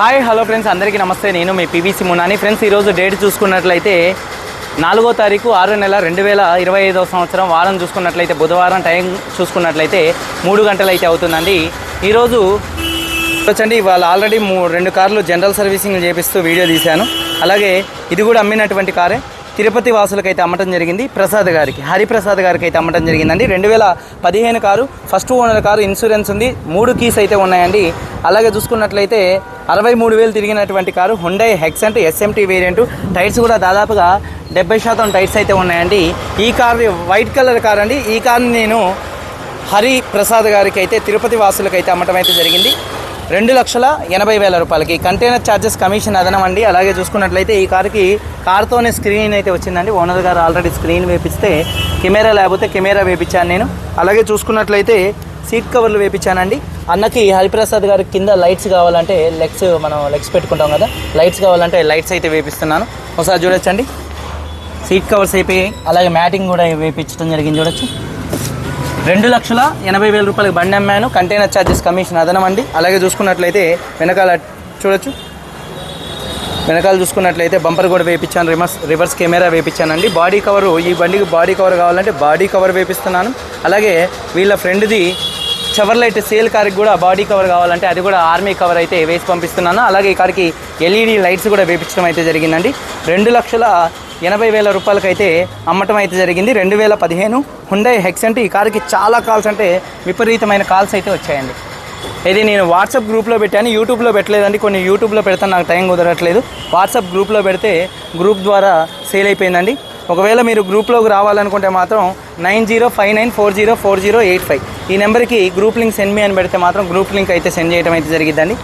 Hi hello friends అందరికీ నమస్తే. నేను మీ పీవీసీ మునాని ఫ్రెండ్స్ ఈరోజు డేట్ చూసుకున్నట్లయితే నాలుగో తారీఖు ఆరో నెల రెండు వేల ఇరవై ఐదవ సంవత్సరం. వారం చూసుకున్నట్లయితే బుధవారం టైం చూసుకున్నట్లయితే మూడు గంటలు అయితే అవుతుందండి. ఈరోజు వచ్చండి వాళ్ళు ఆల్రెడీ మూ రెండు కార్లు జనరల్ సర్వీసింగ్ చేపిస్తూ వీడియో తీశాను. అలాగే ఇది కూడా అమ్మినటువంటి కారే. తిరుపతి వాసులకైతే అమ్మటం జరిగింది. ప్రసాద్ గారికి హరిప్రసాద్ గారికి అయితే అమ్మటం జరిగిందండి. రెండు వేల పదిహేను car first owner car insurance ఉంది. మూడు కీస్ అయితే ఉన్నాయండి. అలాగే చూసుకున్నట్లయితే అరవై మూడు వేలు తిరిగినటువంటి car Hyundai Xcent SMT variant tyres కూడా దాదాపుగా డెబ్బై శాతం టైర్స్ అయితే ఉన్నాయండి. ఈ కార్ వైట్ కలర్ కార్ అండి ఈ కార్ని నేను హరి ప్రసాద్ గారికి అయితే తిరుపతి వాసులకైతే అమ్మటం అయితే జరిగింది. రెండు లక్షల ఎనభై వేల రూపాయలకి. కంటైనర్ ఛార్జెస్ కమిషన్ అదనం అండి. అలాగే చూసుకున్నట్లయితే ఈ కార్కి కార్తోనే స్క్రీన్ అయితే వచ్చిందండి. ఓనర్ గారు ఆల్రెడీ స్క్రీన్ వేపిస్తే కెమెరా లేకపోతే కెమెరా వేపించాను నేను. అలాగే చూసుకున్నట్లయితే సీట్ కవర్లు వేపించానండి అన్నకి హరిప్రసాద్ గారి కింద లైట్స్ కావాలంటే లెగ్స్ మనం లెగ్స్ పెట్టుకుంటాం కదా. లైట్స్ కావాలంటే లైట్స్ అయితే వేపిస్తున్నాను. ఒకసారి చూడొచ్చండి. సీట్ కవర్స్ అయిపోయి అలాగే మ్యాటింగ్ కూడా వేపించడం జరిగింది. చూడొచ్చు. రెండు లక్షల ఎనభై వేల రూపాయలకి బండి అమ్మాను. కంటైనర్ ఛార్జెస్ కమిషన్ అదనం అండి అలాగే చూసుకున్నట్లయితే వెనకాల చూడొచ్చు. వెనకాల చూసుకున్నట్లయితే బంపర్ కూడా వేపించాను రివర్స్ రివర్స్ కెమెరా వేపించానండి బాడీ కవర్ ఈ బండికి బాడీ కవర్ కావాలంటే బాడీ కవర్ వేపిస్తున్నాను. అలాగే వీళ్ళ ఫ్రెండ్ది లైట్ సేల్ కార్కి కూడా బాడీ కవర్ కావాలంటే అది కూడా ఆర్మీ కవర్ అయితే వేసి పంపిస్తున్నాను. అలాగే ఈ కార్కి ఎల్ఈడి లైట్స్ కూడా వేపించడం అయితే జరిగిందండి. రెండు లక్షల ఎనభై వేల రూపాయలకైతే అమ్మటం అయితే జరిగింది. రెండు వేల పదిహేను హుండై హెక్సెంట్ ఈ కారుకి చాలా కాల్స్ అంటే విపరీతమైన కాల్స్ అయితే వచ్చాయండి. ఇది నేను వాట్సాప్ గ్రూప్లో పెట్టాను. యూట్యూబ్లో పెట్టలేదండి. కొన్ని యూట్యూబ్లో పెడతాను. నాకు టైం కుదరట్లేదు. వాట్సాప్ గ్రూప్లో పెడితే గ్రూప్ ద్వారా సేల్ అయిపోయిందండి. ఒకవేళ మీరు గ్రూప్లోకి రావాలనుకుంటే మాత్రం nine zero five nine four zero four zero eight five ఈ నెంబర్కి గ్రూప్ లింక్ సెండ్ మీ అని పెడితే మాత్రం గ్రూప్ లింక్ అయితే సెండ్ చేయడం అయితే జరిగిద్దండి.